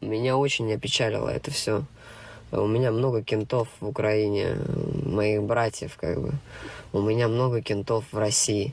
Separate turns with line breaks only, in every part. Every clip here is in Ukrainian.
Меня очень опечалило это все. У меня много кентов в Украине, моих братьев, как бы. У меня много кентов в России.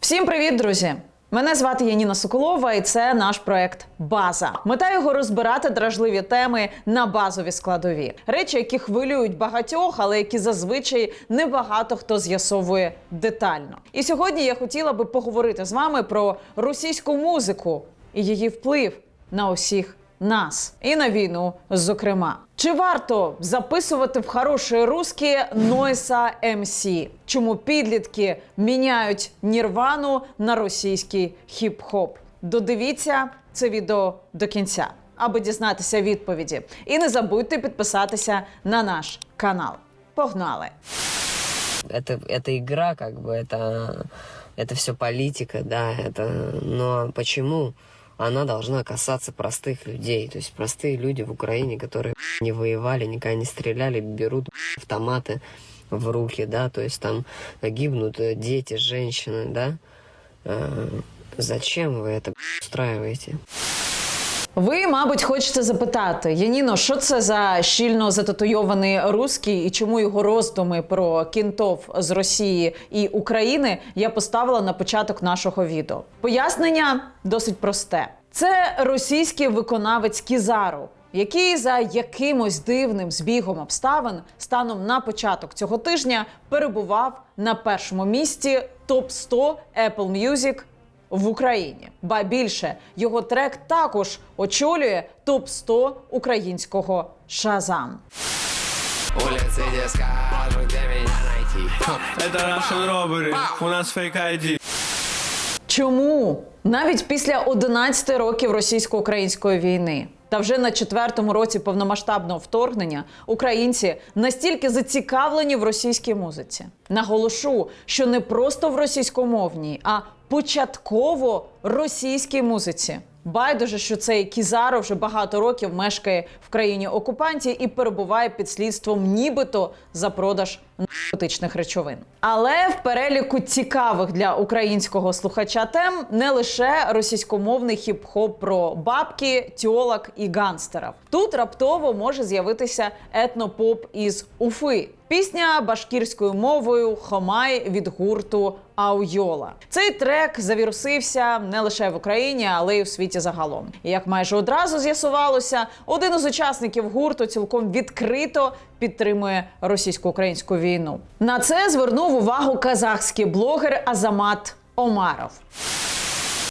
Всім привіт, друзі! Мене звати Яніна Соколова, і це наш проект База. Мета його розбирати дражливі теми на базові складові, речі, які хвилюють багатьох, але які зазвичай небагато хто з'ясовує детально. І сьогодні я хотіла би поговорити з вами про російську музику і її вплив на усіх нас і на війну, зокрема. Чи варто записувати в хороші русські Нойса МС? Чому підлітки міняють нірвану на російський хіп-хоп? Додивіться це відео до кінця, аби дізнатися відповіді. І не забудьте підписатися на наш канал. Погнали!
Это, это игра, как бы, это, это все политика, да, это... Но почему Она должна касаться простых людей? То есть простые люди в Украине, которые не воевали, никогда не стреляли, берут автоматы в руки, да, то есть там гибнут э, дети, женщины, да. Э, Зачем вы это устраиваете?
Ви, мабуть, хочете запитати, Яніно, що це за щільно зататуйований русський і чому його роздуми про кінтов з Росії і України я поставила на початок нашого відео. Пояснення досить просте: це російський виконавець Кізару. Який за якимось дивним збігом обставин станом на початок цього тижня перебував на першому місці топ 100 Apple Music в Україні. Ба більше його трек також очолює топ 100 українського Шазам.
Улицы, где скажут, где меня найти
Это Russian Robbery, у нас фейк ID.
Чому навіть після 11 років російсько-української війни та вже на четвертому році повномасштабного вторгнення українці настільки зацікавлені в російській музиці? Наголошу, що не просто в російськомовній, а початково російській музиці. Байдуже, що цей Кізаро вже багато років мешкає в країні окупанті і перебуває під слідством, нібито за продаж наркотичних речовин. Але в переліку цікавих для українського слухача тем не лише російськомовний хіп-хоп про бабки, тьолок і гангстерів. Тут раптово може з'явитися етнопоп із Уфи. Пісня башкірською мовою Хомай від гурту Ауйола. Цей трек завірусився не лише в Україні, але й у світі загалом. І як майже одразу з'ясувалося, один із учасників гурту цілком відкрито підтримує російсько-українську війну. На це звернув увагу казахський блогер Азамат Омаров.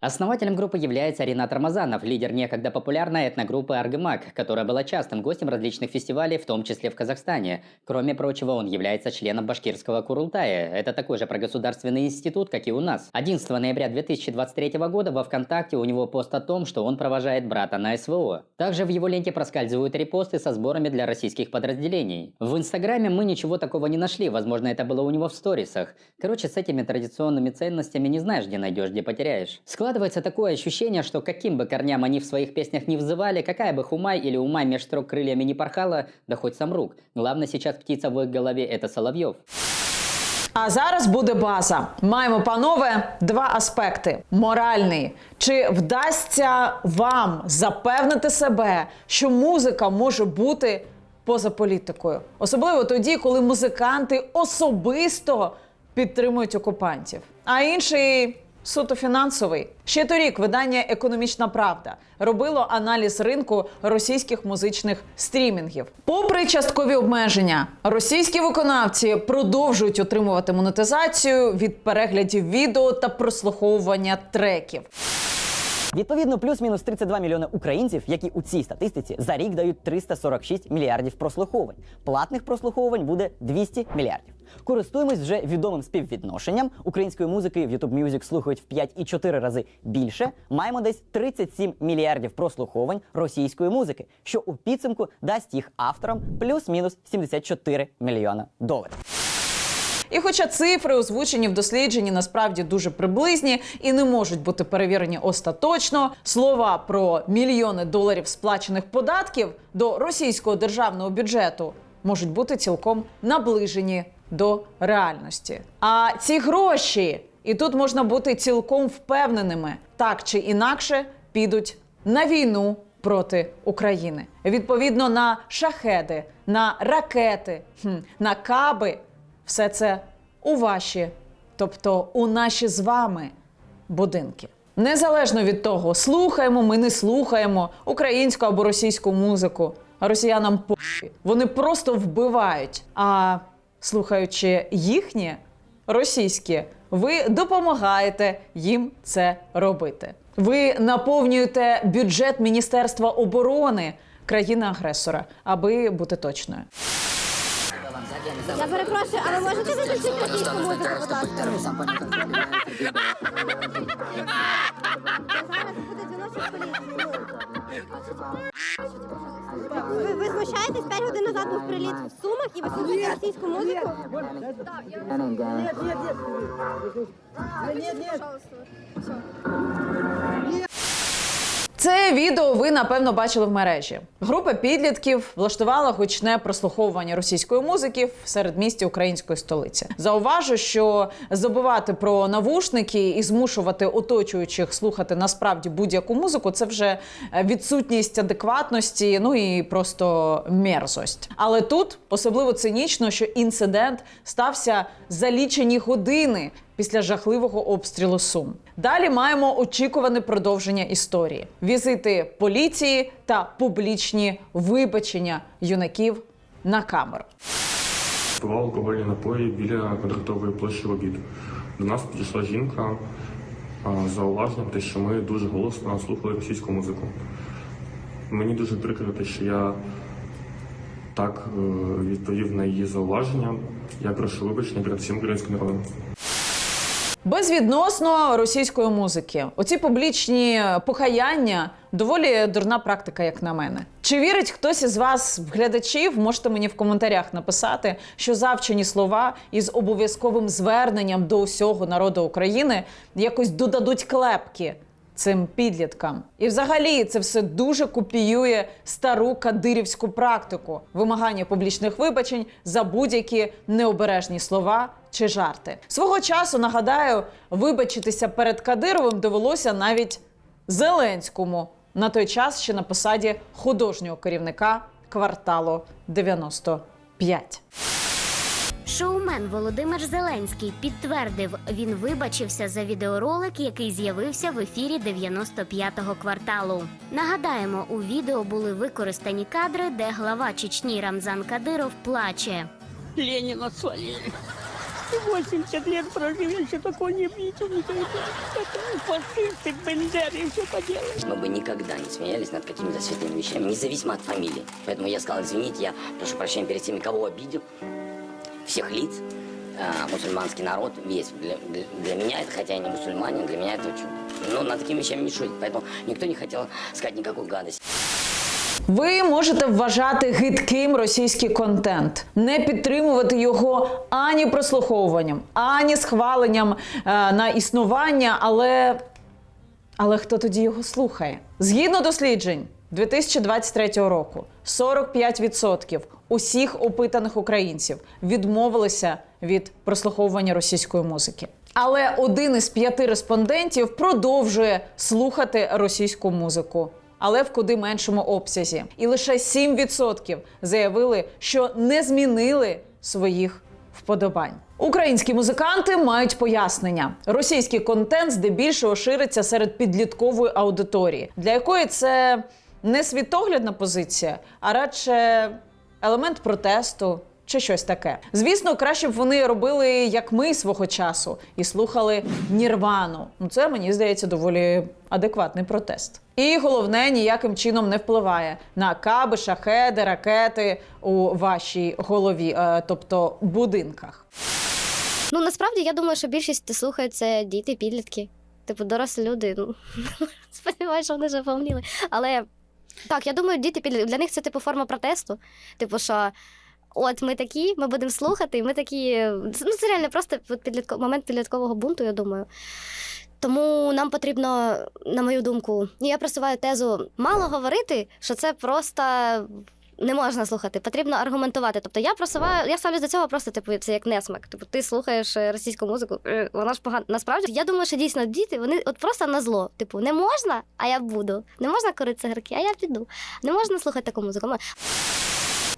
Основателем группы является Ренат Рамазанов, лидер некогда популярной этногруппы «Аргымак», которая была частым гостем различных фестивалей, в том числе в Казахстане. Кроме прочего, он является членом башкирского Курултая. Это такой же прогосударственный институт, как и у нас. 11 ноября 2023 года во ВКонтакте у него пост о том, что он провожает брата на СВО. Также в его ленте проскальзывают репосты со сборами для российских подразделений. В Инстаграме мы ничего такого не нашли, возможно, это было у него в сторисах. Короче, с этими традиционными ценностями не знаешь, где найдешь, где потеряешь. Складывается такое ощущение, что каким бы корням они в своих песнях не взывали, какая бы хумай или умай меж строк крыльями не порхала, да хоть сам рук. Главное сейчас птица в их голове – это Соловьев.
А зараз буде база. Маємо, панове, два аспекти: моральний. Чи вдасться вам запевнити себе, що музика може бути поза політикою? Особливо тоді, коли музиканти особисто підтримують окупантів. А інший. Суто фінансовий ще торік видання Економічна Правда робило аналіз ринку російських музичних стрімінгів. Попри часткові обмеження, російські виконавці продовжують отримувати монетизацію від переглядів відео та прослуховування треків.
Відповідно, плюс-мінус 32 мільйони українців, які у цій статистиці за рік дають 346 мільярдів прослуховувань. Платних прослуховувань буде 200 мільярдів. Користуємось вже відомим співвідношенням. Української музики в YouTube Music слухають в 5,4 рази більше. Маємо десь 37 мільярдів прослуховувань російської музики, що у підсумку дасть їх авторам плюс-мінус 74 мільйона доларів.
І хоча цифри, озвучені в дослідженні, насправді дуже приблизні і не можуть бути перевірені остаточно, слова про мільйони доларів сплачених податків до російського державного бюджету можуть бути цілком наближені до реальності. А ці гроші, і тут можна бути цілком впевненими, так чи інакше підуть на війну проти України. Відповідно на шахеди, на ракети, на каби. Все це у ваші, тобто у наші з вами будинки. Незалежно від того, слухаємо ми не слухаємо українську або російську музику. Росіянам похуй. Вони просто вбивають. А слухаючи їхнє російське, ви допомагаєте їм це робити. Ви наповнюєте бюджет Міністерства оборони країни-агресора, аби бути точною.
Я перепрошую, а ви можете виключити російську музику, будь ласка? Зараз буде дзвіночок поліції. Ви, ви знущаєтесь? 5 годин назад був приліт в Сумах і ви слухаєте російську музику?
Це відео ви напевно бачили в мережі. Група підлітків влаштувала гучне прослуховування російської музики в середмісті української столиці. Зауважу, що забувати про навушники і змушувати оточуючих слухати насправді будь-яку музику це вже е, відсутність адекватності, ну і просто мерзость. Але тут особливо цинічно, що інцидент стався за лічені години після жахливого обстрілу Сум. Далі маємо очікуване продовження історії: візити поліції та публічні вибачення юнаків на камеру.
Пивав алкогольні напої біля квадратової площі в обід. До нас підійшла жінка а, з зауваженням, те, що ми дуже голосно слухали російську музику. Мені дуже прикро, те, що я так е, відповів на її зауваження. Я прошу вибачення перед всім українським народом.
Безвідносно російської музики, оці публічні покаяння доволі дурна практика, як на мене. Чи вірить хтось із вас глядачів? Можете мені в коментарях написати, що завчені слова із обов'язковим зверненням до усього народу України якось додадуть клепки цим підліткам. І взагалі це все дуже копіює стару кадирівську практику вимагання публічних вибачень за будь-які необережні слова чи жарти. Свого часу нагадаю, вибачитися перед Кадировим довелося навіть Зеленському на той час ще на посаді художнього керівника кварталу 95.
Шоумен Володимир Зеленський підтвердив, він вибачився за відеоролик, який з'явився в ефірі 95-го кварталу. Нагадаємо, у відео були використані кадри, де глава Чечні Рамзан Кадиров плаче.
Ленина свалили. 80 лет прожил, еще такого не видел никогда. Фашисты, бендеры, все поделали.
Мы бы никогда не смеялись над какими-то святыми вещами, независимо от фамилии. Поэтому я сказал, извините, я прошу прощения перед теми, кого обидел, всех лиц, а, мусульманский народ весь. Для, для- для меня это, хотя я не мусульманин, для меня это очень... Ну, над такими вещами не шутить, поэтому никто не хотел сказать никакую гадость.
Ви можете вважати гидким російський контент, не підтримувати його ані прослуховуванням, ані схваленням е, на існування, але, але хто тоді його слухає? Згідно досліджень 2023 року, 45% усіх опитаних українців відмовилися від прослуховування російської музики. Але один із п'яти респондентів продовжує слухати російську музику але в куди меншому обсязі. І лише 7% заявили, що не змінили своїх вподобань. Українські музиканти мають пояснення: російський контент здебільшого шириться серед підліткової аудиторії, для якої це не світоглядна позиція, а радше елемент протесту. Чи щось таке. Звісно, краще б вони робили, як ми свого часу, і слухали Нірвану. Ну, це мені здається доволі адекватний протест. І головне ніяким чином не впливає на каби, шахеди, ракети у вашій голові, е, тобто будинках.
Ну насправді я думаю, що більшість слухають це діти, підлітки. Типу, дорослі люди. Ну сподіваюся, що вони вже помніли. Але так, я думаю, діти підлітки для них це типу форма протесту. Типу, що от ми такі, ми будемо слухати, ми такі. Ну, це реально просто підлітко... момент підліткового бунту, я думаю. Тому нам потрібно, на мою думку, я просуваю тезу мало говорити, що це просто не можна слухати, потрібно аргументувати. Тобто я просуваю, я ставлю до цього просто типу це як несмак. Типу, ти слухаєш е, російську музику, е, вона ж погана. Насправді я думаю, що дійсно діти вони от просто на зло. Типу, не можна, а я буду. Не можна курити цигарки, а я піду. Не можна слухати таку музику.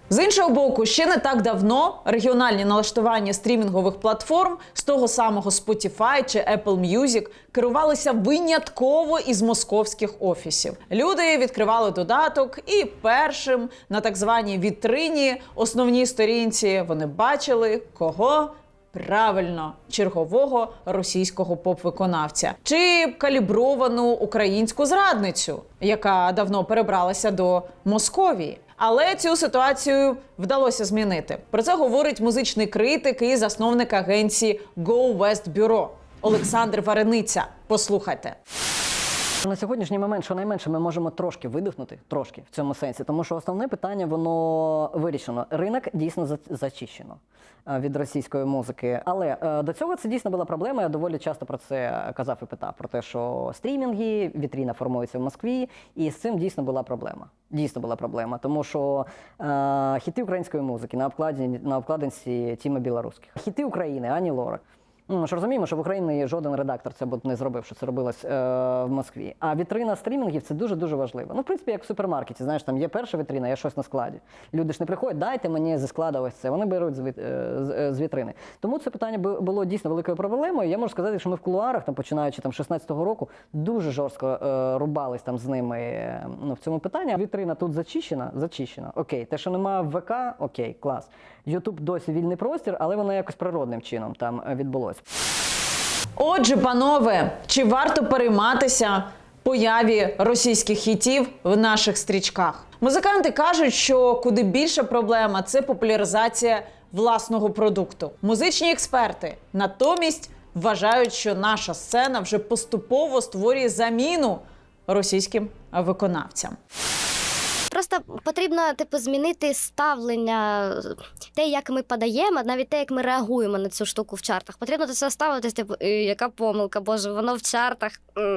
З іншого боку, ще не так давно регіональні налаштування стрімінгових платформ з того самого Spotify чи Apple Music керувалися винятково із московських офісів. Люди відкривали додаток, і першим на так званій вітрині основній сторінці вони бачили кого. Правильно, чергового російського поп-виконавця чи калібровану українську зрадницю, яка давно перебралася до Московії. Але цю ситуацію вдалося змінити. Про це говорить музичний критик і засновник агенції Go West Bureau Олександр Варениця. Послухайте.
На сьогоднішній момент, щонайменше, ми можемо трошки видихнути, трошки в цьому сенсі, тому що основне питання воно вирішено. Ринок дійсно за- зачищено е, від російської музики. Але е, до цього це дійсно була проблема. Я доволі часто про це казав і питав про те, що стрімінги, вітріна формується в Москві, і з цим дійсно була проблема. Дійсно була проблема, тому що е, хіти української музики на обкладі на обкладинці Тіма Білоруських, хіти України, Ані Лорак. Ну, ми ж розуміємо, що в Україні жоден редактор це б не зробив, що це робилось е, в Москві. А вітрина стрімінгів це дуже дуже важливо. Ну, в принципі, як в супермаркеті, знаєш, там є перша вітрина, є щось на складі. Люди ж не приходять, дайте мені зі складу ось це. Вони беруть з, е, з, е, з вітрини. Тому це питання було дійсно великою проблемою. Я можу сказати, що ми в кулуарах, там починаючи там 16-го року, дуже жорстко е, рубались там з ними е, ну, в цьому питанні. Вітрина тут зачищена, зачищена. Окей, те, що немає в ВК, окей, клас. Ютуб досі вільний простір, але воно якось природним чином там е, відбулось.
Отже, панове, чи варто перейматися появі російських хітів в наших стрічках? Музиканти кажуть, що куди більша проблема це популяризація власного продукту. Музичні експерти натомість вважають, що наша сцена вже поступово створює заміну російським виконавцям.
Просто потрібно типу змінити ставлення, те, як ми подаємо, навіть те, як ми реагуємо на цю штуку в чартах. Потрібно до цього ставитись, типу, «Е, яка помилка, боже, воно в чартах.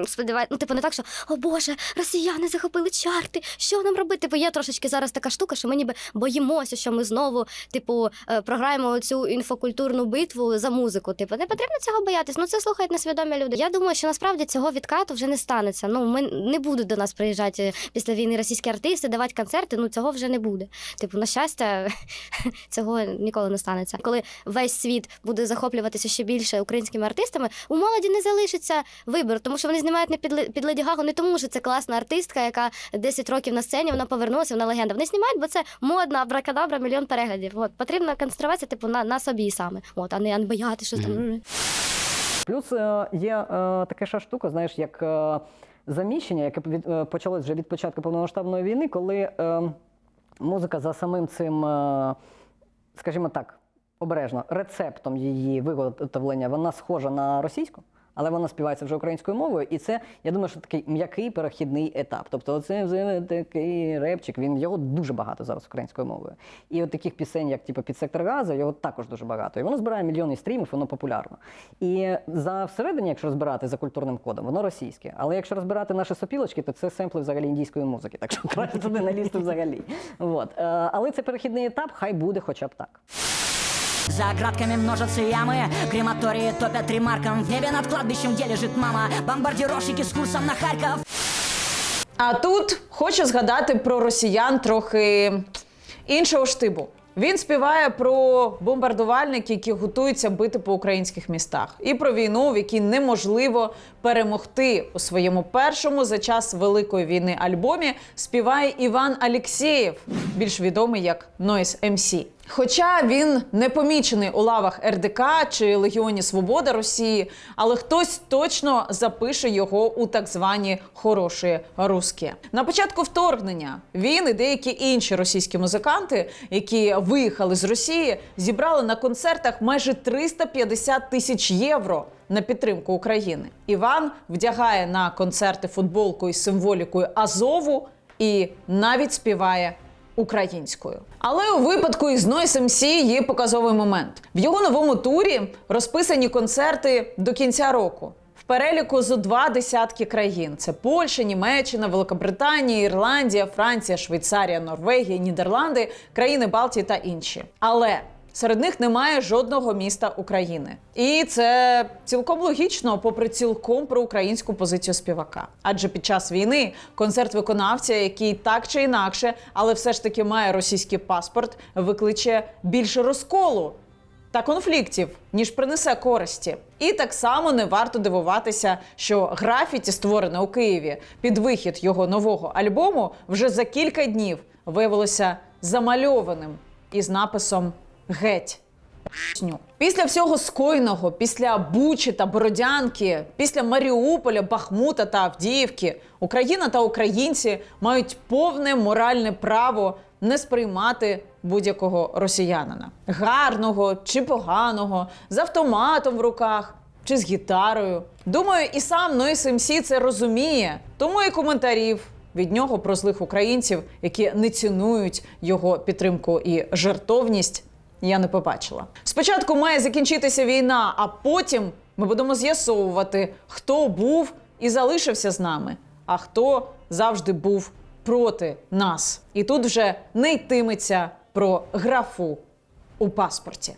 Сподіваюся, ну типу, не так, що о Боже, росіяни захопили чарти. Що нам робити? Типу, є трошечки зараз така штука, що ми ніби боїмося, що ми знову, типу, е, програємо цю інфокультурну битву за музику. Типу, не потрібно цього боятись. Ну це слухають несвідомі люди. Я думаю, що насправді цього відкату вже не станеться. Ну, ми не будуть до нас приїжджати після війни російські артисти, давати концерти. Ну цього вже не буде. Типу, на щастя, цього ніколи не станеться. Коли весь світ буде захоплюватися ще більше українськими артистами, у молоді не залишиться вибору, тому що вони знімають не під, під Леді Гагу не тому, що це класна артистка, яка 10 років на сцені, вона повернулася, вона легенда. Вони знімають, бо це модна, абракадабра, мільйон переглядів. От потрібно концентруватися типу на, на собі саме. От, а не бояти щось там.
Плюс е, є е, така ще штука, знаєш, як е, заміщення, яке від, е, почалось вже від початку повномасштабної війни, коли е, музика за самим цим, е, скажімо так, обережно, рецептом її виготовлення, вона схожа на російську. Але вона співається вже українською мовою, і це, я думаю, що такий м'який перехідний етап. Тобто, вже такий репчик, він його дуже багато зараз українською мовою. І от таких пісень, як типу, під сектор газу, його також дуже багато. І воно збирає мільйони стрімів, воно популярно. І за всередині, якщо розбирати за культурним кодом, воно російське. Але якщо розбирати наші сопілочки, то це семпли взагалі індійської музики. Так що краще туди не лізти взагалі. От. Е, Але це перехідний етап, хай буде хоча б так.
За кратками множатся ямы Крематории топят ремарком В небе над кладбищем, где лежит мама Бомбардировщики с курсом на Харьков
А тут хочу згадати про росіян трохи іншого штибу. Він співає про бомбардувальників, які готуються бити по українських містах, і про війну, в якій неможливо перемогти у своєму першому за час великої війни альбомі. Співає Іван Алєксєєв, більш відомий як Noise MC. Хоча він не помічений у лавах РДК чи Легіоні Свобода Росії, але хтось точно запише його у так звані хороші русські. На початку вторгнення він і деякі інші російські музиканти, які виїхали з Росії, зібрали на концертах майже 350 тисяч євро на підтримку України. Іван вдягає на концерти футболку із символікою Азову і навіть співає українською. Але у випадку із Noise MC є показовий момент. В його новому турі розписані концерти до кінця року. В переліку зо два десятки країн: це Польща, Німеччина, Великобританія, Ірландія, Франція, Швейцарія, Норвегія, Нідерланди, країни Балтії та інші. Але Серед них немає жодного міста України, і це цілком логічно, попри цілком проукраїнську позицію співака. Адже під час війни концерт виконавця, який так чи інакше, але все ж таки має російський паспорт, викличе більше розколу та конфліктів, ніж принесе користі. І так само не варто дивуватися, що графіті, створене у Києві під вихід його нового альбому, вже за кілька днів виявилося замальованим із написом Геть. Після всього скоєного, після Бучі та Бородянки, після Маріуполя, Бахмута та Авдіївки, Україна та українці мають повне моральне право не сприймати будь-якого росіянина, гарного чи поганого, з автоматом в руках чи з гітарою. Думаю, і сам Нойс МС це розуміє, тому і коментарів від нього про злих українців, які не цінують його підтримку і жертовність. Я не побачила. Спочатку має закінчитися війна, а потім ми будемо з'ясовувати, хто був і залишився з нами, а хто завжди був проти нас. І тут вже не йтиметься про графу у паспорті.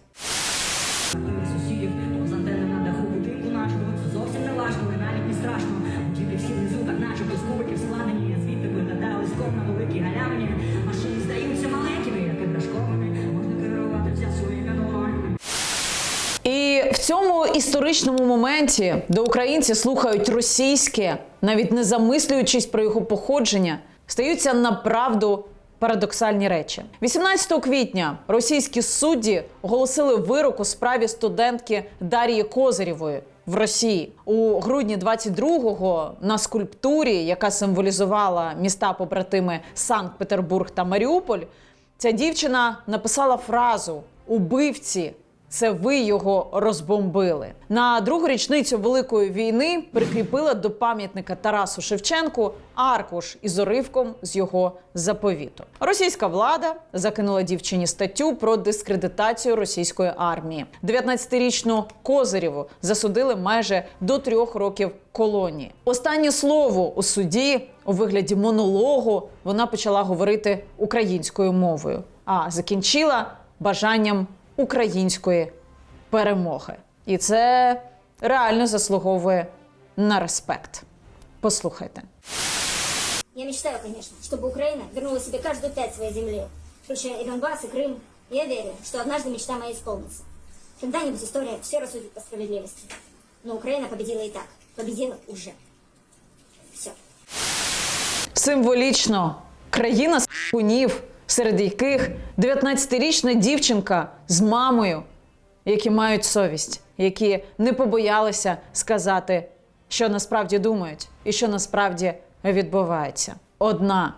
Цьому історичному моменті, де українці слухають російське, навіть не замислюючись про його походження, стаються направду парадоксальні речі. 18 квітня російські судді оголосили вирок у справі студентки Дар'ї Козирєвої. В Росії у грудні 22-го на скульптурі, яка символізувала міста побратими Санкт-Петербург та Маріуполь, ця дівчина написала фразу Убивці це ви його розбомбили. На другу річницю Великої війни прикріпила до пам'ятника Тарасу Шевченку аркуш із уривком з його заповіту. Російська влада закинула дівчині статтю про дискредитацію російської армії. 19-річну Козирєву засудили майже до трьох років колонії. Останнє слово у суді у вигляді монологу вона почала говорити українською мовою, а закінчила бажанням української перемоги. І це реально заслуговує на респект. Послухайте.
Я мечтаю, конечно, чтобы Украина вернула себе каждую пять своей земли, включая и Донбасс, и Крым. Я верю, что однажды мечта моя исполнится. Когда-нибудь история все рассудит по справедливости. Но Украина победила и так. Победила уже. Все.
Символічно країна скунів, серед яких 19-річна дівчинка з мамою, які мають совість, які не побоялися сказати, що насправді думають і що насправді відбувається. Одна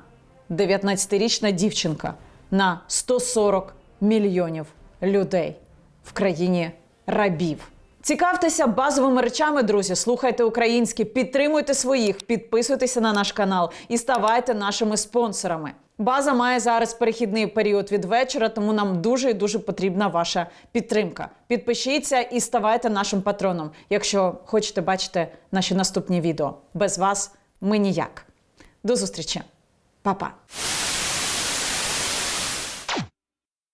19-річна дівчинка на 140 мільйонів людей в країні рабів. Цікавтеся базовими речами, друзі. Слухайте українське, підтримуйте своїх, підписуйтеся на наш канал і ставайте нашими спонсорами. База має зараз перехідний період від вечора, тому нам дуже і дуже потрібна ваша підтримка. Підпишіться і ставайте нашим патроном, якщо хочете бачити наші наступні відео. Без вас ми ніяк. До зустрічі, Па-па!